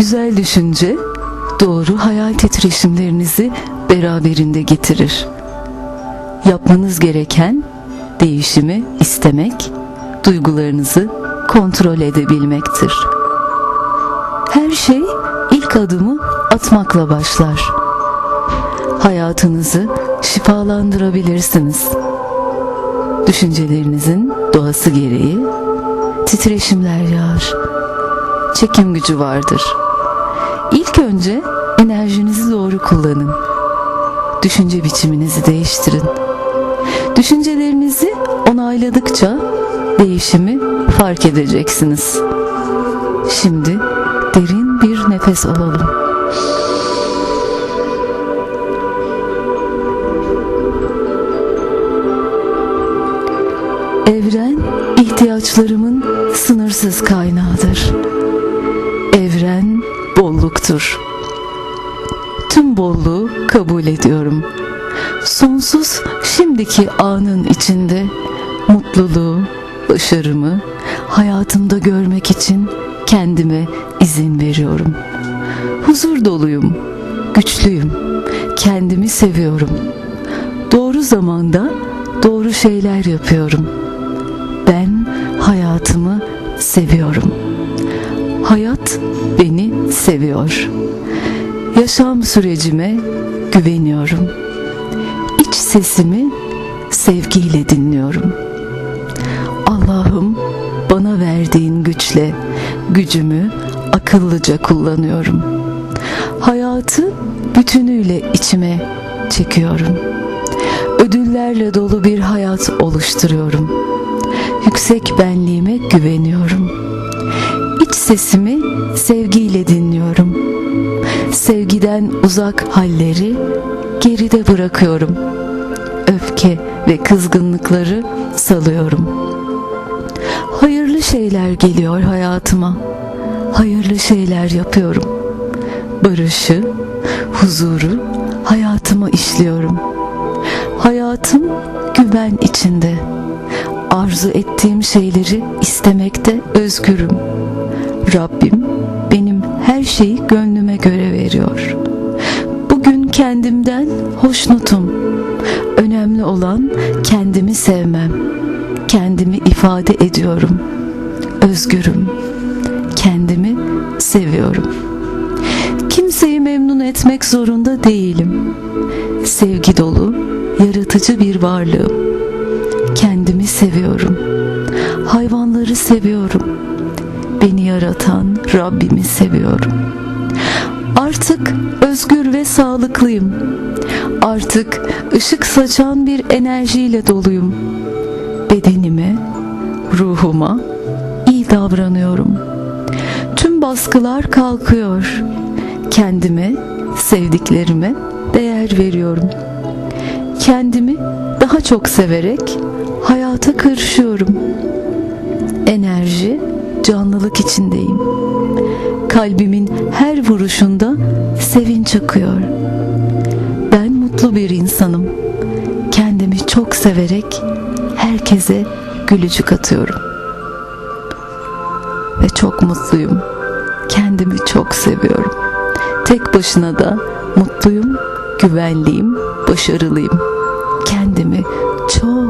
Güzel düşünce doğru hayal titreşimlerinizi beraberinde getirir. Yapmanız gereken değişimi istemek, duygularınızı kontrol edebilmektir. Her şey ilk adımı atmakla başlar. Hayatınızı şifalandırabilirsiniz. Düşüncelerinizin doğası gereği titreşimler yağar. Çekim gücü vardır. İlk önce enerjinizi doğru kullanın. Düşünce biçiminizi değiştirin. Düşüncelerinizi onayladıkça değişimi fark edeceksiniz. Şimdi derin bir nefes alalım. Evren ihtiyaçlarımın sınırsız kaynağıdır. Evren bolluktur. Tüm bolluğu kabul ediyorum. Sonsuz şimdiki anın içinde mutluluğu, başarımı hayatımda görmek için kendime izin veriyorum. Huzur doluyum, güçlüyüm, kendimi seviyorum. Doğru zamanda doğru şeyler yapıyorum. Ben hayatımı seviyorum. Hayat beni seviyor. Yaşam sürecime güveniyorum. İç sesimi sevgiyle dinliyorum. Allah'ım bana verdiğin güçle gücümü akıllıca kullanıyorum. Hayatı bütünüyle içime çekiyorum. Ödüllerle dolu bir hayat oluşturuyorum. Yüksek benliğime güveniyorum. İç sesimi sevgiyle dinliyorum. Sevgiden uzak halleri geride bırakıyorum. Öfke ve kızgınlıkları salıyorum. Hayırlı şeyler geliyor hayatıma. Hayırlı şeyler yapıyorum. Barışı, huzuru hayatıma işliyorum. Hayatım güven içinde. Arzu ettiğim şeyleri istemekte özgürüm. Rabbim benim her şeyi gönlüme göre veriyor. Bugün kendimden hoşnutum. Önemli olan kendimi sevmem. Kendimi ifade ediyorum. Özgürüm. Kendimi seviyorum. Kimseyi memnun etmek zorunda değilim. Sevgi dolu, yaratıcı bir varlığım. Kendimi seviyorum. Hayvanları seviyorum. Beni yaratan Rabbimi seviyorum. Artık özgür ve sağlıklıyım. Artık ışık saçan bir enerjiyle doluyum. Bedenime, ruhuma iyi davranıyorum. Tüm baskılar kalkıyor. Kendime, sevdiklerime değer veriyorum. Kendimi daha çok severek hayata karışıyorum. Canlılık içindeyim. Kalbimin her vuruşunda sevinç akıyor. Ben mutlu bir insanım. Kendimi çok severek herkese gülücük atıyorum. Ve çok mutluyum. Kendimi çok seviyorum. Tek başına da mutluyum, güvenliyim, başarılıyım. Kendimi çok.